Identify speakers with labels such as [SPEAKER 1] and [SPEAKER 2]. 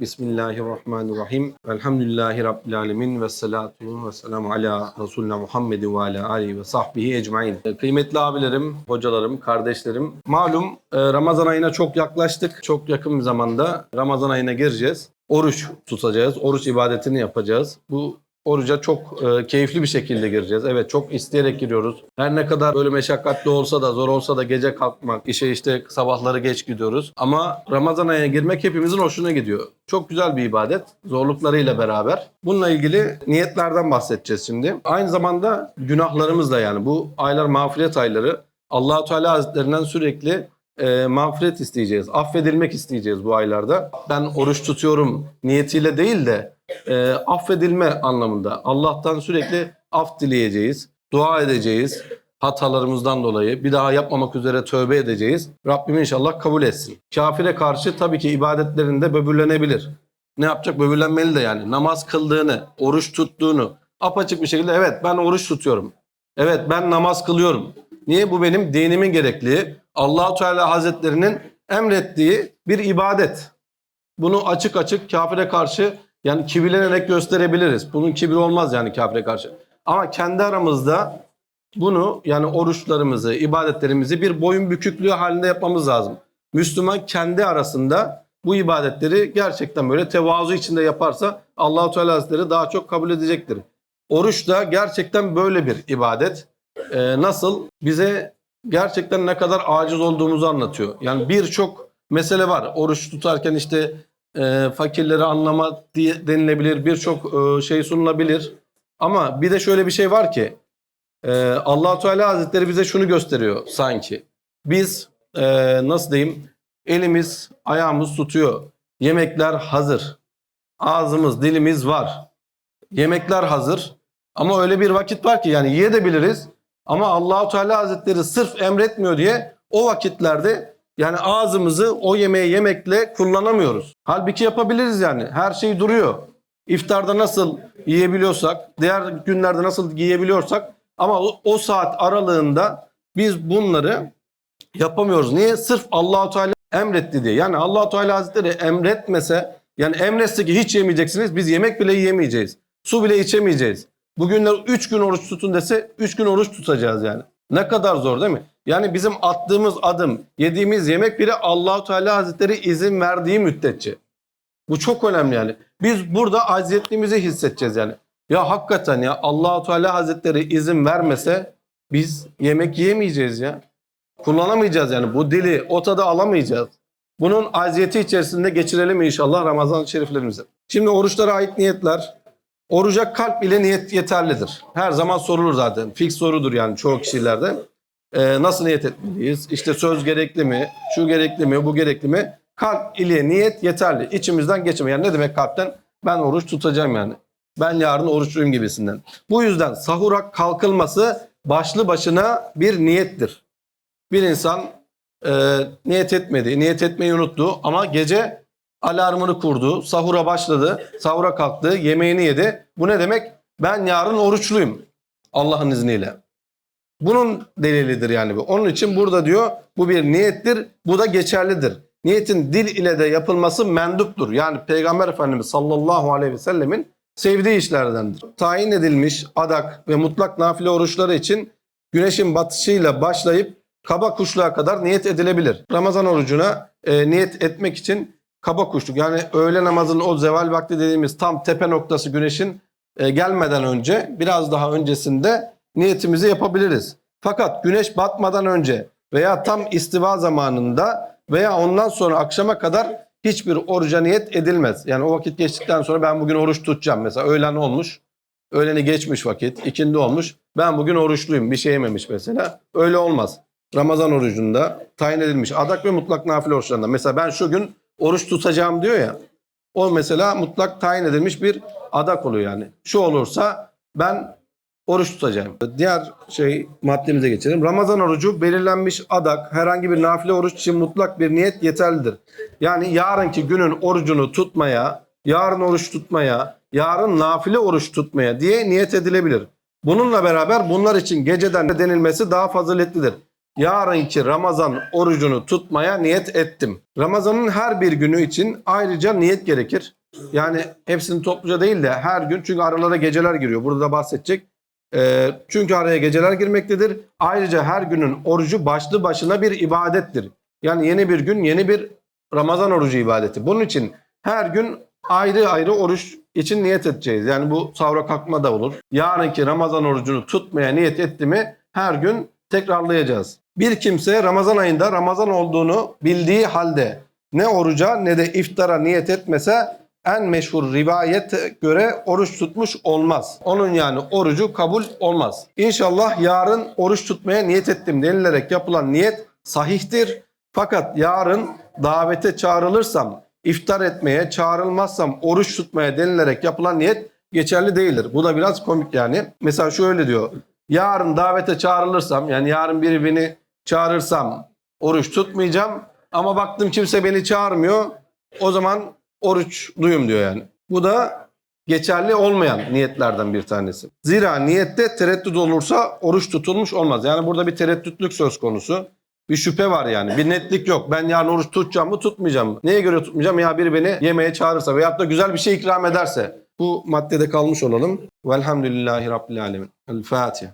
[SPEAKER 1] Bismillahirrahmanirrahim. Elhamdülillahi Rabbil alemin ve salatu ve selamu ala Resulina Muhammedin ve ala alihi ve sahbihi ecmain. E, Kıymetli abilerim, hocalarım, kardeşlerim. Malum e, Ramazan ayına çok yaklaştık. Çok yakın bir zamanda Ramazan ayına gireceğiz. Oruç tutacağız. Oruç ibadetini yapacağız. Bu oruca çok e, keyifli bir şekilde gireceğiz. Evet çok isteyerek giriyoruz. Her ne kadar böyle meşakkatli olsa da zor olsa da gece kalkmak, işe işte sabahları geç gidiyoruz. Ama Ramazan ayına girmek hepimizin hoşuna gidiyor. Çok güzel bir ibadet zorluklarıyla beraber. Bununla ilgili niyetlerden bahsedeceğiz şimdi. Aynı zamanda günahlarımız da yani bu aylar mağfiret ayları. Allahu Teala Hazretlerinden sürekli e, mağfiret isteyeceğiz. Affedilmek isteyeceğiz bu aylarda. Ben oruç tutuyorum niyetiyle değil de e, affedilme anlamında. Allah'tan sürekli af dileyeceğiz. Dua edeceğiz. Hatalarımızdan dolayı bir daha yapmamak üzere tövbe edeceğiz. Rabbim inşallah kabul etsin. Kafire karşı tabii ki ibadetlerinde böbürlenebilir. Ne yapacak? Böbürlenmeli de yani. Namaz kıldığını, oruç tuttuğunu apaçık bir şekilde evet ben oruç tutuyorum. Evet ben namaz kılıyorum. Niye? Bu benim dinimin gerekliliği. Allahu Teala Hazretlerinin emrettiği bir ibadet. Bunu açık açık kafire karşı yani kibirlenerek gösterebiliriz. Bunun kibir olmaz yani kafire karşı. Ama kendi aramızda bunu yani oruçlarımızı, ibadetlerimizi bir boyun büküklüğü halinde yapmamız lazım. Müslüman kendi arasında bu ibadetleri gerçekten böyle tevazu içinde yaparsa Allahu Teala Hazretleri daha çok kabul edecektir. Oruç da gerçekten böyle bir ibadet. Ee, nasıl? Bize gerçekten ne kadar aciz olduğumuzu anlatıyor. Yani birçok mesele var. Oruç tutarken işte e, fakirleri anlama diye denilebilir. Birçok e, şey sunulabilir. Ama bir de şöyle bir şey var ki e, allah Teala Hazretleri bize şunu gösteriyor sanki. Biz e, nasıl diyeyim elimiz ayağımız tutuyor. Yemekler hazır. Ağzımız dilimiz var. Yemekler hazır. Ama öyle bir vakit var ki yani yiyebiliriz. Ama Allahu Teala Hazretleri sırf emretmiyor diye o vakitlerde yani ağzımızı o yemeği yemekle kullanamıyoruz. Halbuki yapabiliriz yani. Her şey duruyor. İftarda nasıl yiyebiliyorsak, diğer günlerde nasıl yiyebiliyorsak ama o, o saat aralığında biz bunları yapamıyoruz. Niye? Sırf Allahu Teala emretti diye. Yani Allahu Teala Hazretleri emretmese yani emretse ki hiç yemeyeceksiniz biz yemek bile yiyemeyeceğiz. Su bile içemeyeceğiz. Bugünler 3 gün oruç tutun dese 3 gün oruç tutacağız yani. Ne kadar zor değil mi? Yani bizim attığımız adım, yediğimiz yemek bile Allahu Teala Hazretleri izin verdiği müddetçe. Bu çok önemli yani. Biz burada acziyetliğimizi hissedeceğiz yani. Ya hakikaten ya Allahu Teala Hazretleri izin vermese biz yemek yiyemeyeceğiz ya. Kullanamayacağız yani. Bu dili o tadı alamayacağız. Bunun aziyeti içerisinde geçirelim inşallah Ramazan şeriflerimizi. Şimdi oruçlara ait niyetler. Oruca kalp ile niyet yeterlidir. Her zaman sorulur zaten. Fix sorudur yani çoğu kişilerde. Ee, nasıl niyet etmeliyiz? İşte söz gerekli mi? Şu gerekli mi? Bu gerekli mi? Kalp ile niyet yeterli. İçimizden geçme. Yani ne demek kalpten? Ben oruç tutacağım yani. Ben yarın oruçluyum gibisinden. Bu yüzden sahura kalkılması başlı başına bir niyettir. Bir insan e, niyet etmedi, niyet etmeyi unuttu ama gece alarmını kurdu, sahura başladı, sahura kalktı, yemeğini yedi. Bu ne demek? Ben yarın oruçluyum Allah'ın izniyle. Bunun delilidir yani bu. Onun için burada diyor bu bir niyettir, bu da geçerlidir. Niyetin dil ile de yapılması menduptur. Yani Peygamber Efendimiz sallallahu aleyhi ve sellemin sevdiği işlerdendir. Tayin edilmiş adak ve mutlak nafile oruçları için güneşin batışıyla başlayıp kaba kuşluğa kadar niyet edilebilir. Ramazan orucuna e, niyet etmek için kaba kuşluk yani öğle namazının o zeval vakti dediğimiz tam tepe noktası güneşin e, gelmeden önce biraz daha öncesinde niyetimizi yapabiliriz. Fakat güneş batmadan önce veya tam istiva zamanında veya ondan sonra akşama kadar hiçbir oruca niyet edilmez. Yani o vakit geçtikten sonra ben bugün oruç tutacağım. Mesela öğlen olmuş, öğleni geçmiş vakit, ikindi olmuş. Ben bugün oruçluyum, bir şey yememiş mesela. Öyle olmaz. Ramazan orucunda tayin edilmiş adak ve mutlak nafile oruçlarında. Mesela ben şu gün oruç tutacağım diyor ya. O mesela mutlak tayin edilmiş bir adak oluyor yani. Şu olursa ben oruç tutacağım. Diğer şey maddemize geçelim. Ramazan orucu belirlenmiş adak, herhangi bir nafile oruç için mutlak bir niyet yeterlidir. Yani yarınki günün orucunu tutmaya, yarın oruç tutmaya, yarın nafile oruç tutmaya diye niyet edilebilir. Bununla beraber bunlar için geceden de denilmesi daha faziletlidir. Yarınki Ramazan orucunu tutmaya niyet ettim. Ramazanın her bir günü için ayrıca niyet gerekir. Yani hepsini topluca değil de her gün çünkü aralara geceler giriyor. Burada da bahsedecek. Ee, çünkü araya geceler girmektedir. Ayrıca her günün orucu başlı başına bir ibadettir. Yani yeni bir gün yeni bir Ramazan orucu ibadeti. Bunun için her gün ayrı ayrı oruç için niyet edeceğiz. Yani bu sahura kalkma da olur. Yarınki Ramazan orucunu tutmaya niyet etti mi her gün tekrarlayacağız. Bir kimse Ramazan ayında Ramazan olduğunu bildiği halde ne oruca ne de iftara niyet etmese en meşhur rivayete göre oruç tutmuş olmaz. Onun yani orucu kabul olmaz. İnşallah yarın oruç tutmaya niyet ettim denilerek yapılan niyet sahihtir. Fakat yarın davete çağrılırsam, iftar etmeye çağrılmazsam, oruç tutmaya denilerek yapılan niyet geçerli değildir. Bu da biraz komik yani. Mesela şöyle diyor. Yarın davete çağrılırsam, yani yarın biri beni çağırırsam oruç tutmayacağım. Ama baktım kimse beni çağırmıyor. O zaman oruçluyum diyor yani. Bu da geçerli olmayan niyetlerden bir tanesi. Zira niyette tereddüt olursa oruç tutulmuş olmaz. Yani burada bir tereddütlük söz konusu. Bir şüphe var yani. Bir netlik yok. Ben yarın oruç tutacağım mı tutmayacağım mı? Neye göre tutmayacağım? Ya biri beni yemeğe çağırırsa veyahut da güzel bir şey ikram ederse. Bu maddede kalmış olalım. Velhamdülillahi Rabbil Alemin. El Fatiha.